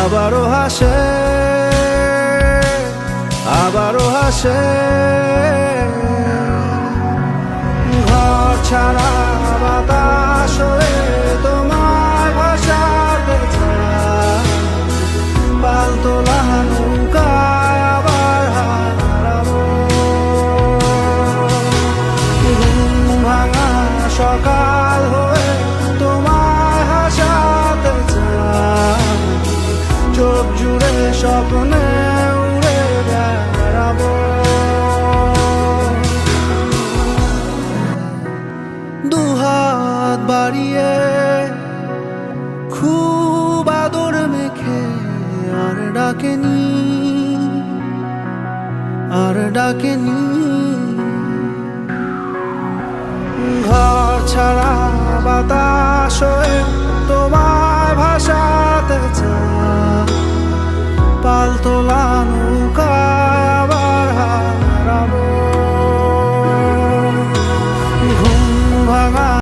আবারও হাসে আবারও হাসে। বাড়িয়ে খুব আদর মেখে আর ডাকেনি আর ডাকেনি। ঘর ছাড়া হয়ে